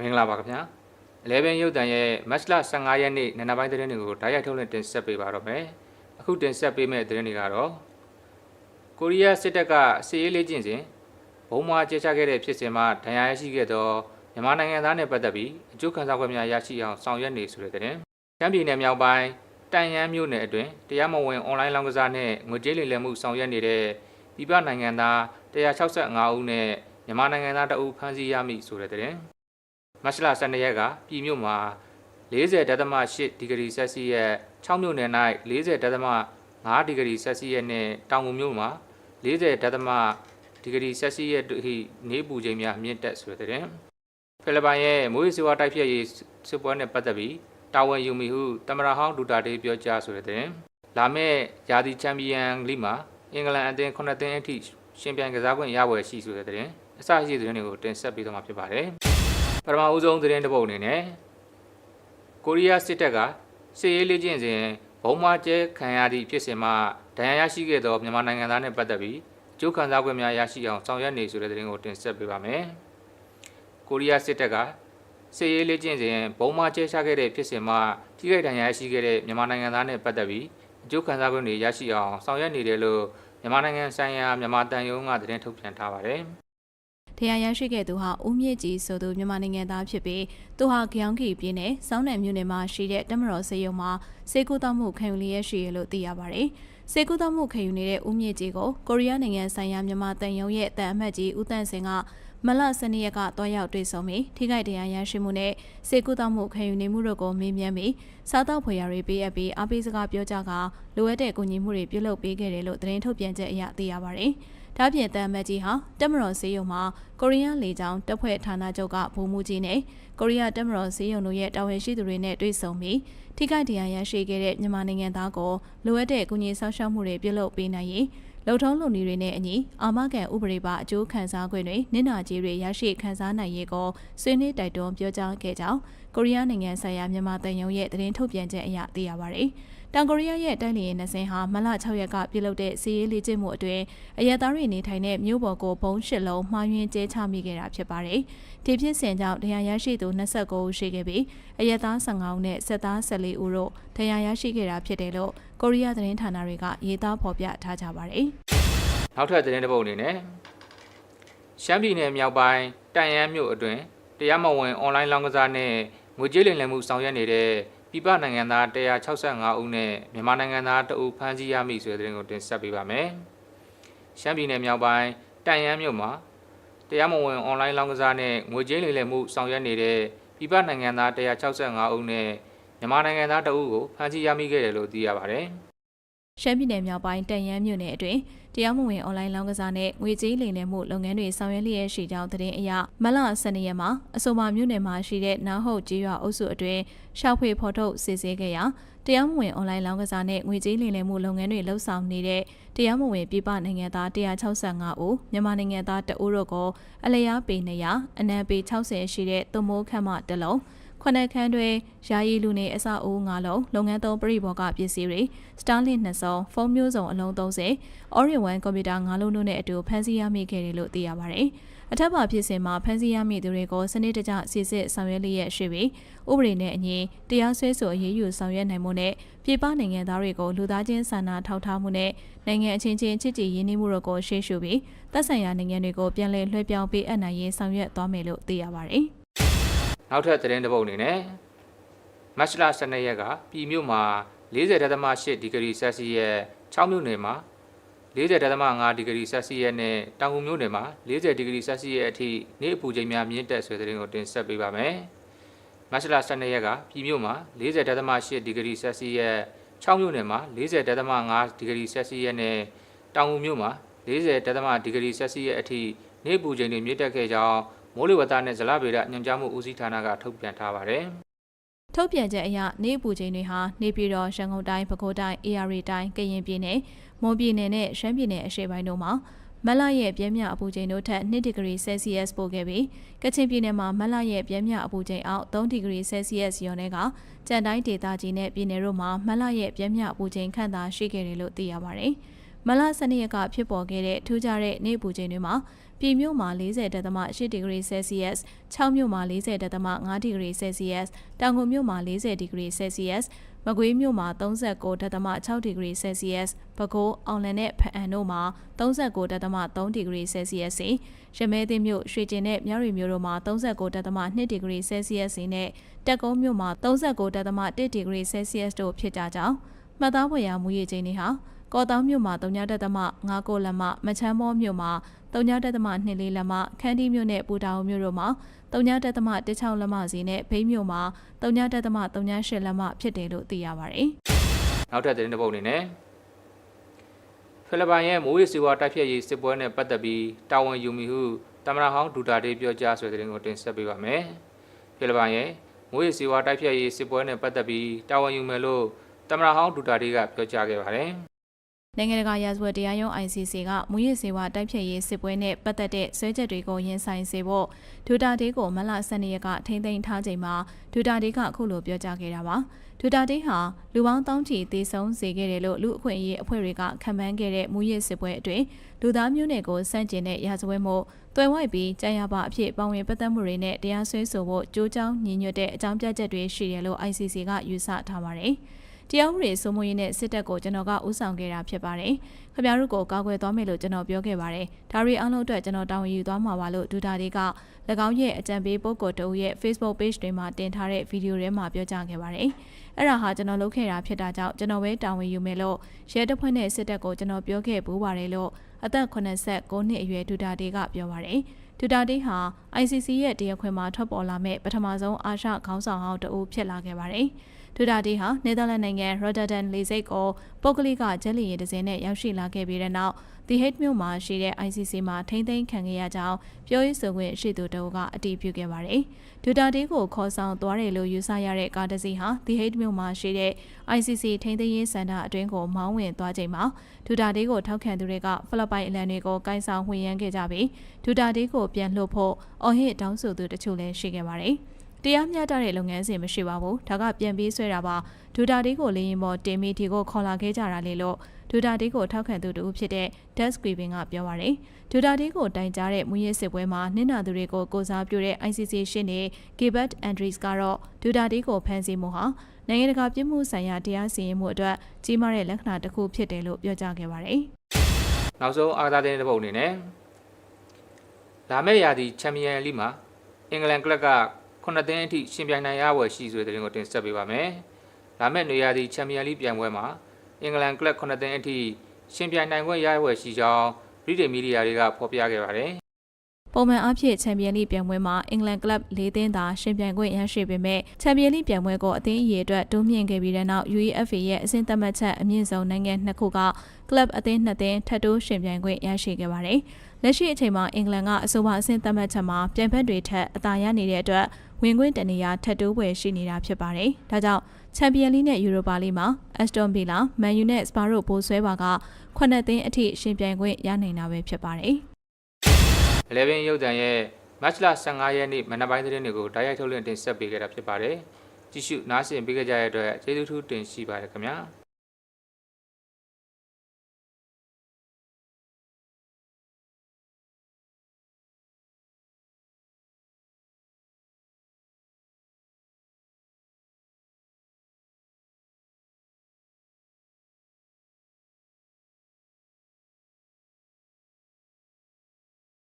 မင်္ဂလာပါခင်ဗျာ11ရုပ်တံရဲ့မတ်လ15ရက်နေ့နံနက်ပိုင်းသတင်းတွေကိုဓာတ်ရိုက်ထုတ်လွှင့်တင်ဆက်ပေးပါတော့မယ်အခုတင်ဆက်ပေးမယ့်သတင်းတွေကတော့ကိုရီးယားစစ်တပ်ကစစ်ရေးလေ့ကျင့်စဉ်ဘုံမာကျချခဲ့တဲ့ဖြစ်စဉ်မှာဒဏ်ရာရရှိခဲ့သောမြန်မာနိုင်ငံသားနဲ့ပတ်သက်ပြီးအကျိုးခံစား권များရရှိအောင်ဆောင်ရွက်နေဆိုတဲ့သတင်းချမ်းပြည်နယ်မြောက်ပိုင်းတန်ယန်းမြို့နယ်အတွင်းတရားမဝင်အွန်လိုင်းလောင်းကစားနဲ့ငွေကြေးလိမ်လည်မှုဆောင်ရွက်နေတဲ့ပြည်ပနိုင်ငံသား165ဦးနဲ့မြန်မာနိုင်ငံသားတအုပ်ဖမ်းဆီးရမိဆိုတဲ့သတင်း မတ်လ12ရက်ကပြည်မြို့မှာ40.8ဒီဂရီဆက်စီရဲ့6မြို့နယ်၌40.5ဒီဂရီဆက်စီရဲ့နဲ့တောင်ငူမြို့မှာ 40. ဒီဂရီဆက်စီရဲ့တို့ဟိနေပူချိန်များမြင့်တက်ဆိုတဲ့တဲ့ဖိလစ်ပိုင်ရဲ့မိုးရေစေဝါတိုက်ဖြတ်ရေးစစ်ပွဲနဲ့ပတ်သက်ပြီးတာဝန်ယူမိဟုတမရဟောင်းဒူတာတေးပြောကြားဆိုတဲ့တဲ့လာမယ့်ယာတီချန်ပီယံလိမှာအင်္ဂလန်အသင်း9သင်းအထိရှင်ပြိုင်ကစားခွင့်ရပွဲရှိဆိုတဲ့တဲ့အစရှိတဲ့သတင်းတွေကိုတင်ဆက်ပေးသွားမှာဖြစ်ပါတယ် ပထမဦးဆုံးသတင်းတစ်ပုဒ်အနေနဲ့ကိုရီးယားစစ်တပ်ကစစ်ရေးလေ့ကျင့်စဉ်ဘုံမာကျဲခံရသည့်ဖြစ်စဉ်မှာဒဏ်ရာရရှိခဲ့သောမြန်မာနိုင်ငံသားနဲ့ပတ်သက်ပြီးကျိုးခံစား권များရရှိအောင်ဆောင်ရွက်နေဆိုတဲ့သတင်းကိုတင်ဆက်ပေးပါမယ်။ကိုရီးယားစစ်တပ်ကစစ်ရေးလေ့ကျင့်စဉ်ဘုံမာကျဲချခဲ့တဲ့ဖြစ်စဉ်မှာထိခိုက်ဒဏ်ရာရရှိခဲ့တဲ့မြန်မာနိုင်ငံသားနဲ့ပတ်သက်ပြီးကျိုးခံစား권တွေရရှိအောင်ဆောင်ရွက်နေတယ်လို့မြန်မာနိုင်ငံဆိုင်ရာမြန်မာတန်ယုံကသတင်းထုတ်ပြန်ထားပါတယ်။ တရားရရှိခဲ့သူဟာဦးမြင့်ကြည်ဆိုသူမြန်မာနိုင်ငံသားဖြစ်ပြီးသူဟာကြောင်ခီပြည်နယ်စောင်းနယ်မြို့နယ်မှာရှိတဲ့တမတော်စေယုံမှာစေကူတောက်မှုခံယူလျက်ရှိရလို့သိရပါတယ်။စေကူတောက်မှုခံယူနေတဲ့ဦးမြင့်ကြည်ကိုကိုရီးယားနိုင်ငံဆိုင်ရာမြန်မာတန်ယုံရဲ့တန်အမတ်ကြီးဦးတန့်စင်က မလစနေရက်ကတွားရောက်တွေ့ဆုံပြီးထိခိုက်တရားရရှိမှုနဲ့စေကူတောက်မှုခံယူနေမှုတို့ကိုမေးမြန်းပြီးစားတောက်ဖွယ်ရာတွေပေးအပ်ပြီးအပိစကားပြောကြကလိုအပ်တဲ့ကူညီမှုတွေပြုလုပ်ပေးခဲ့တယ်လို့သတင်းထုတ်ပြန်ချက်အရသိရပါတယ်။ဒါပြင်တန်မတ်ကြီးဟာတက်မတော်စေယုံမှာကိုရီးယားလေကြောင်းတပ်ဖွဲ့ဌာနချုပ်ကဗိုလ်မှူးကြီးနဲ့ကိုရီးယားတက်မတော်စေယုံတို့ရဲ့တာဝန်ရှိသူတွေနဲ့တွေ့ဆုံပြီးထိခိုက်တရားရရှိခဲ့တဲ့မြန်မာနိုင်ငံသားကိုလိုအပ်တဲ့ကူညီဆောက်ရှောက်မှုတွေပြုလုပ်ပေးနိုင်ရေး လုံထုံးလုံနည်းတွေနဲ့အညီအာမခံဥပဒေပါအကျိုးခံစား권တွေနင့်နာကြီးတွေရရှိခံစားနိုင်ရေးကိုဆွေးနွေးတိုက်တွန်းပြောကြားခဲ့ကြောင်းကိုရီးယားနိုင်ငံဆိုင်ရာမြန်မာတန်ယုံရဲ့သတင်းထုတ်ပြန်ချက်အရသိရပါတယ်။တောင်ကိုရီးယားရဲ့တိုက်လေယာဉ်နှစင်းဟာမလ6ရက်ကပြုလုပ်တဲ့စီးရေးလေ့ကျင့်မှုအတွင်းအရက်သားတွေနေထိုင်တဲ့မြို့ပေါ်ကိုဘုံရှစ်လုံးမှားယွင်းကျဲချမိခဲ့တာဖြစ်ပါတယ်။ဒီဖြစ်စဉ်ကြောင့်တရားရရှိသူ29ဦးရှိခဲ့ပြီးအရက်သား15ဦးနဲ့စစ်သား14ဦးတို့တရားရရှိခဲ့တာဖြစ်တယ်လို့ ကိုရီးယားသတင်းဌာနတွေကရေးသားဖော်ပြထားကြပါတယ်။နောက်ထပ်သတင်းတစ်ပုဒ်အနေနဲ့ရှမ်းပြည်နယ်မြောက်ပိုင်းတန်ယန်းမြို့အတွင်းတရားမဝင်အွန်လိုင်းလောင်းကစားနဲ့ငွေကြေးလိမ်လည်မှုဆောင်ရွက်နေတဲ့ပြည်ပနိုင်ငံသား165ဦးနဲ့မြန်မာနိုင်ငံသားတအုပ်ဖမ်းဆီးရမိဆိုတဲ့သတင်းကိုတင်ဆက်ပေးပါမယ်။ရှမ်းပြည်နယ်မြောက်ပိုင်းတန်ယန်းမြို့မှာတရားမဝင်အွန်လိုင်းလောင်းကစားနဲ့ငွေကြေးလိမ်လည်မှုဆောင်ရွက်နေတဲ့ပြည်ပနိုင်ငံသား165ဦးနဲ့ မြန်မာနိုင်ငံသားတအုပ်ကိုဖမ်းဆီးရမိခဲ့တယ်လို့သိရပါတယ်။ရှမ်းပြည်နယ်မြောက်ပိုင်းတန်ရန်မြို့နယ်အတွင်းတရားမဝင်အွန်လိုင်းလောင်းကစားနဲ့ငွေကြေးလိမ်လည်မှုလုပ်ငန်းတွေဆောင်ရွက်လျက်ရှိကြောင်းသတင်းအရမလ12ရက်မှာအဆိုပါမြို့နယ်မှာရှိတဲ့နားဟုတ်ကျေးရွာအုပ်စုအတွင်းရှောက်ဖွေဖော်ထုတ်စစ်ဆေးခဲ့ရာတရားမဝင်အွန်လိုင်းလောင်းကစားနဲ့ငွေကြေးလိမ်လည်မှုလုပ်ငန်းတွေလှုပ်ဆောင်နေတဲ့တရားမဝင်ပြည်ပနိုင်ငံသား165ဦးမြန်မာနိုင်ငံသားတဦးတို့ကိုအလျားပေ200အနံပေ60ရှိတဲ့သွမိုးခန့်မှတလုံး ခုနှစ်ခန်းတွင်ယာယီလူနေအစအုပ်၅လုံးလုပ်ငန်းသုံးပြည်ဘော်ကပစ္စည်းတွေစတားလင့်2စုံဖုန်းမျိုးစုံအလုံး30 Orion 1ကွန်ပျူတာ၅လုံးတို့နဲ့အတူဖမ်းဆီးရမိခဲ့တယ်လို့သိရပါတယ်။အထက်ပါဖြစ်စဉ်မှာဖမ်းဆီးရမိသူတွေကိုစနစ်တကျစစ်စစ်ဆောင်ရွက်လျက်ရှိပြီးဥပဒေနဲ့အညီတရားစွဲဆိုအရေးယူဆောင်ရွက်နိုင်မှုနဲ့ပြည်ပနိုင်ငံသားတွေကိုလူသားချင်းစာနာထောက်ထားမှုနဲ့နိုင်ငံအချင်းချင်းချစ်ကြည်ရင်းနှီးမှုတို့ကိုရှေ့ရှုပြီးသက်ဆိုင်ရာနိုင်ငံတွေကိုပြန်လည်လွှဲပြောင်းပေးအပ်နိုင်ရေးဆောင်ရွက်သွားမယ်လို့သိရပါတယ်။ နောက်ထပ်သတင်းတစ်ပုဒ်အနေနဲ့မတ်လ12ရက်ကပြည်မြို့မှာ40.8ဒီဂရီဆက်စီရဲ့6မြို့နယ်မှာ40.5ဒီဂရီဆက်စီရဲ့နဲ့တောင်ငူမြို့နယ်မှာ40ဒီဂရီဆက်စီရဲ့အထိနေ့အပူချိန်များမြင့်တက်ဆွေသတင်းကိုတင်ဆက်ပေးပါမယ်။မတ်လ12ရက်ကပြည်မြို့မှာ40.8ဒီဂရီဆက်စီရဲ့6မြို့နယ်မှာ40.5ဒီဂရီဆက်စီရဲ့နဲ့တောင်ငူမြို့မှာ 40. ဒီဂရီဆက်စီရဲ့အထိနေ့အပူချိန်တွေမြင့်တက်ခဲ့ကြောင်း မိုးလေဝသနဲ့ဇလဗေဒညွှန်ကြားမှုဦးစီးဌာနကထုတ်ပြန်ထားပါတယ်။ထုတ်ပြန်ချက်အရနေပူချိန်တွေဟာနေပြည်တော်ရန်ကုန်တိုင်းပဲခူးတိုင်းအေရီတိုင်းကရင်ပြည်နယ်မွန်ပြည်နယ်နဲ့ရှမ်းပြည်နယ်အရှေ့ပိုင်းတို့မှာမလရဲ့ပြင်းပြအပူချိန်တို့ထက်2ဒီဂရီဆယ်စီယပ်ပိုခဲ့ပြီးကချင်ပြည်နယ်မှာမလရဲ့ပြင်းပြအပူချိန်အောက်3ဒီဂရီဆယ်စီယပ်ရောနဲ့ကကြံတိုင်းဒေသကြီးနဲ့ပြည်နယ်တို့မှာမလရဲ့ပြင်းပြအပူချိန်ခန့်သာရှိခဲ့တယ်လို့သိရပါတယ်။မလ12ရက်ကဖြစ်ပေါ်ခဲ့တဲ့ထူးခြားတဲ့နေ့ပူချိန်တွေမှာ ပြည်မြို့မှာ40.8ဒီဂရီဆယ်စီယပ်စ်6မြို့မှာ40.5ဒီဂရီဆယ်စီယပ်စ်တောင်ကုန်မြို့မှာ40ဒီဂရီဆယ်စီယပ်စ်မကွေးမြို့မှာ39.6ဒီဂရီဆယ်စီယပ်စ်ပဲခူးအောင်လန်နဲ့ဖအံတို့မှာ39.3ဒီဂရီဆယ်စီယပ်စီရမဲသိမ်းမြို့ရွှေကျင်နဲ့မြရီမြို့တို့မှာ39.2ဒီဂရီဆယ်စီယပ်စီနဲ့တက်ကုန်းမြို့မှာ39.1ဒီဂရီဆယ်စီယပ်တို့ဖြစ်ကြကြောင်းမှတ်သားဖွယ်ရာမူရည်ချိန်တွေဟာကော်တောင်းမြို့မှာ3.5လက်မမချမ်းမောမြို့မှာ 3.24လက်မခန်းတီမြို့နဲ့ပူတာအိုမြို့တို့မှာ3.16လက်မစီနဲ့ဖိမြို့မှာ3.38လက်မဖြစ်တယ်လို့သိရပါတယ်။နောက်ထပ်သတင်းတစ်ပုဒ်အနေနဲ့ဖိလစ်ပိုင်ရဲ့မိုးရေစီဝါတိုက်ဖြတ်ရေးစစ်ပွဲနဲ့ပတ်သက်ပြီးတာဝန်ယူမိဟုတမရဟောင်းဒူတာတေးပြောကြားဆိုတဲ့သတင်းကိုတင်ဆက်ပေးပါမယ်။ဖိလစ်ပိုင်ရဲ့မိုးရေစီဝါတိုက်ဖြတ်ရေးစစ်ပွဲနဲ့ပတ်သက်ပြီးတာဝန်ယူမယ်လို့တမရဟောင်းဒူတာတေးကပြောကြားခဲ့ပါတယ်။ နိုင်ငံတကာရာဇဝတ်တရားရုံး ICC ကမူရစ်စေဝါတိုက်ဖြတ်ရေးစစ်ပွဲနဲ့ပတ်သက်တဲ့ဆွဲချက်တွေကိုရင်ဆိုင်စေဖို့ဒူတာတေးကိုမလ12ရက်ကထိမ့်သိမ်းထားချိန်မှာဒူတာတေးကအခုလိုပြောကြားခဲ့တာပါဒူတာတေးဟာလူပေါင်းတောင်းချီသေဆုံးစေခဲ့တယ်လို့လူအခွင့်အရေးအဖွဲ့တွေကခံမှန်းခဲ့တဲ့မူရစ်စစ်ပွဲအတွင်းလူသားမျိုးနွယ်ကိုစန့်ကျင်တဲ့ရာဇဝတ်မှုတွယ်ဝိုက်ပြီးကြာရပါအဖြစ်ပါဝင်ပတ်သက်မှုတွေနဲ့တရားစွဲဆိုဖို့ကြိုးကြောင်းညီညွတ်တဲ့အကြောင်းပြချက်တွေရှိတယ်လို့ ICC ကယူဆထားပါတယ်။ တရားဥပဒေစိုးမိုးရေးနဲ့စစ်တပ်ကိုကျွန်တော်ကဥဆောင်ခဲ့တာဖြစ်ပါတယ်။ခင်ဗျားတို့ကိုကာကွယ်သွားမယ်လို့ကျွန်တော်ပြောခဲ့ပါတယ်။ဒါရီအားလုံးအတွက်ကျွန်တော်တာဝန်ယူသွားမှာပါလို့ဒူတာတွေက၎င်းရဲ့အကြံပေးပုဂ္ဂိုလ်တဦးရဲ့ Facebook page တွေမှာတင်ထားတဲ့ဗီဒီယိုထဲမှာပြောကြားခဲ့ပါတယ်။အဲ့ဒါဟာကျွန်တော်လုပ်ခဲ့တာဖြစ်တာကြောင့်ကျွန်တော်ပဲတာဝန်ယူမယ်လို့ရဲတပ်ဖွဲ့နဲ့စစ်တပ်ကိုကျွန်တော်ပြောခဲ့ပူးပါတယ်လို့အသက်89နှစ်အရွယ်ဒူတာတွေကပြောပါတယ်။ဒူတာတေးဟာ ICC ရဲ့တရားခွင်မှာထွက်ပေါ်လာမဲ့ပထမဆုံးအာရှခေါင်းဆောင်ဟောင်းတဦးဖြစ်လာခဲ့ပါတယ်။ ဒူတာတေးဟာနယ်သာလန်နိုင်ငံရော်ဒါဒန်လေဆိပ်ကိုပုဂ္ဂလိကဂျက်လီရီတစ်စင်းနဲ့ရောက်ရှိလာခဲ့ပြီးတဲ့နောက် The Hague မြို့မှာရှိတဲ့ ICC မှာထိမ့်သိမ်းခံခဲ့ရကြောင်းပြောရေးဆိုခွင့်ရှိသူတဦးကအတည်ပြုခဲ့ပါတယ်။ဒူတာတေးကိုခေါ်ဆောင်သွားတယ်လို့ယူဆရတဲ့ကားတစ်စီးဟာ The Hague မြို့မှာရှိတဲ့ ICC ထိမ့်သိမ်းရေးစင်တာအတွင်းကိုမောင်းဝင်သွားချိန်မှာဒူတာတေးကိုထောက်ခံသူတွေကဖိလစ်ပိုင်အလံတွေကိုကိုင်းဆောင်ဝှေ့ရမ်းခဲ့ကြပြီးဒူတာတေးကိုပြန်လှုပ်ဖို့အော်ဟစ်တောင်းဆိုသူတချို့လည်းရှိခဲ့ပါတယ်။ တရားမျှတတဲ့လုပ်ငန်းစဉ်မရှိပါဘူးဒါကပြန်ပြီးဆွဲတာပါဒူတာဒီကိုလေရင်ပေါ်တင်မီဒီကိုခေါ်လာခဲ့ကြတာလေလို့ဒူတာဒီကိုထောက်ခံသူတူဖြစ်တဲ့ Desk Weaving ကပြောပါရယ်ဒူတာဒီကိုတိုင်ကြားတဲ့မူရစ်စစ်ပွဲမှာနင့်နာသူတွေကိုကိုစားပြုတဲ့ ICC ရှင်းနေ Gilbert Andrews ကတော့ဒူတာဒီကိုဖမ်းဆီးမှုဟာနိုင်ငံတကာပြည်မှုဆိုင်ရာတရားစီရင်မှုအတွက်ကြီးမားတဲ့လက္ခဏာတစ်ခုဖြစ်တယ်လို့ပြောကြားခဲ့ပါတယ်။နောက်ဆုံးအားသာတဲ့တစ်ပုဒ်အနေနဲ့လာမယ့်ရာသီချန်ပီယံလိမှာအင်္ဂလန်ကလပ်က 9သင်းအထိရှင်ပြိုင်နိုင်ရဝယ်ရှိဆိုတဲ့တင်ကိုတင်ဆက်ပေးပါမယ်။လာမယ့်နေရာသီချန်ပီယံလိပြိုင်ပွဲမှာအင်္ဂလန်ကလပ်9သင်းအထိရှင်ပြိုင်နိုင်ခွင့်ရဝယ်ရှိကြောင်းဗြိတိန်မီဒီယာတွေကဖော်ပြခဲ့ပါတယ်။ပုံမှန်အဖြစ်ချန်ပီယံလိပြိုင်ပွဲမှာအင်္ဂလန်ကလပ်၄သင်းသာရှင်ပြိုင်ခွင့်ရရှိပေမဲ့ချန်ပီယံလိပြိုင်ပွဲကိုအသင်းအရေအတွက်တိုးမြင့်ခဲ့ပြီးတဲ့နောက် UEFA ရဲ့အဆင့်သတ်မှတ်ချက်အမြင့်ဆုံးနိုင်ငံနှစ်ခုကကလပ်အသင်းနှစ်သင်းထပ်တိုးရှင်ပြိုင်ခွင့်ရရှိခဲ့ပါတယ်။လက်ရှိအချိန်မှာအင်္ဂလန်ကအဆိုပါအဆင့်သတ်မှတ်ချက်မှာပြိုင်ဘက်တွေထက်အသာရနေတဲ့အတွက် ဝင်ခွင့်တနေရာထပ်တိုးပွဲရှိနေတာဖြစ်ပါတယ်။ဒါကြောင့်ချန်ပီယံလိနဲ့ယူရိုပါလိမှာအက်စတွန်ဗီလာမန်ယူနဲ့စပါရိုပိုးဆွဲပါကခုနှစ်သင်းအထိရှင်ပြိုင်ခွင့်ရနိုင်တာပဲဖြစ်ပါတယ်။11ရုပ်တံရဲ့မတ်လ15ရက်နေ့မနက်ပိုင်းသတင်းတွေကိုတိုက်ရိုက်ထုတ်လွှင့်တင်ဆက်ပေးခဲ့တာဖြစ်ပါတယ်။ကြည့်ရှုနားဆင်ပေးကြတဲ့အတွက်ကျေးဇူးထူးတင်ရှိပါတယ်ခင်ဗျာ။